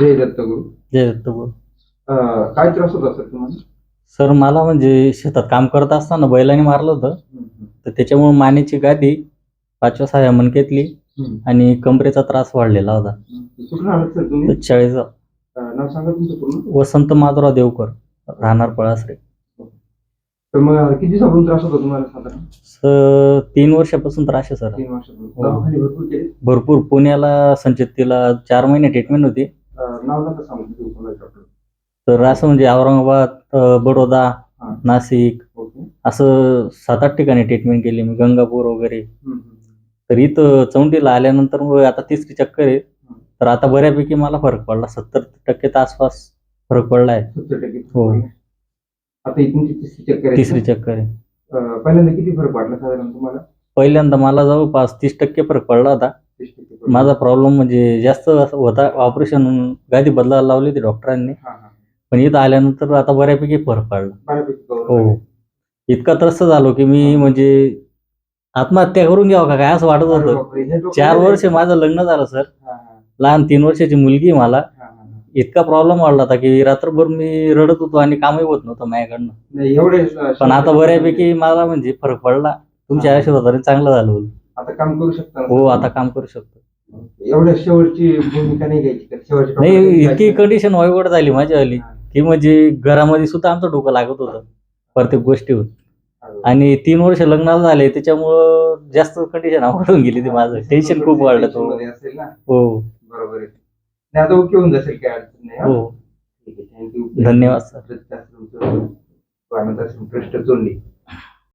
जय दत्तगुरु जय दत्त गुरु. अं, काय त्रास होता सर सर मला म्हणजे शेतात काम करत असताना बैलाने मारलं होतं. तर त्याच्यामुळे मानेची गादी पाचव्या सहाव्या मनकेतली आणि कमरेचा त्रास वाढलेला होता. कुठून आलात सर तुम्ही? तर चाळीचा अं, नाव सांगा तुमचं पूर्ण. वसंत माधुराव देवकर राहणार पळासरे. तर मग किती दिवसापासून त्रास होता तुम्हाला साधारण? सर तीन वर्षापासून त्रास आहे सर. तीन वर्षापासून. हो. दवाखाने भरपूर केले? भरपूर. पुण्याला संचितीला चार महिने ट्रीटमेंट होती. नाव नका सांगू किती उपयोग आहे डॉक्टर तर असं म्हणजे औरंगाबाद अं, बडोदा हा. नाशिक ओके. असं सात आठ ठिकाणी ट्रीटमेंट केली मी गंगापूर वगैरे. हम्म, हम्म. तर इथं चौंडीला आल्यानंतर मग आता तिसरी चक्कर आहे. तर आता बऱ्यापैकी मला फरक पडला. सत्तर टक्केच्या आसपास फरक पडला आहे. सत्तर टक्के हो. आता ही तुमची तिसरी चक्कर आहे. तिसरी चक्कर आहे. अं, पहिल्यांदा किती फरक वाटला साधारण तुम्हाला? पहिल्यांदा मला जवळपास तीस टक्के फरक पडला होता. टक्के. माझा प्रॉब्लेम म्हणजे जास्त असं होता ऑपरेशन गादी बदलायला लावली होती डॉक्टरांनी. पण इथं आल्यानंतर आता बऱ्यापैकी फरक पडला. हो. इतका त्रस्त झालो की मी म्हणजे आत्महत्या करून घ्यावं का काय असं वाटत होतं. चार वर्ष माझं लग्न झालं सर. लहान तीन वर्षाची मुलगी मला. इतका प्रॉब्लेम वाढला होता की रात्रभर मी रडत होतो आणि कामही होत नव्हतं माझ्याकडनं. एवढे पण आता बऱ्यापैकी मला म्हणजे फरक पडला. तुमच्या. आशीर्वादाने चांगलं झालं बोल. आता काम करू शकता ना? हो आता काम करू शकतो एवढ्या शेवटची भूमिका नाही घ्यायची का? शेवटची नाही इतकी. कंडिशन वाईवड झाली माझ्या आली. की म्हणजे घरामध्ये सुद्धा आमचं डोकं लागत होतं प्रत्येक गोष्टीवर. आणि तीन वर्ष लग्नाला झाले त्याच्यामुळं जास्त कंडिशन आवडून गेली ती माझं टेन्शन खूप वाढलं तो मध्ये असेल ना हो बरोबर आहे नाही आता ओके होऊन जाशील काय अडचण नाही हा? हो ठीक आहे थँक्यू धन्यवाद सर ट्रस्ट जोडली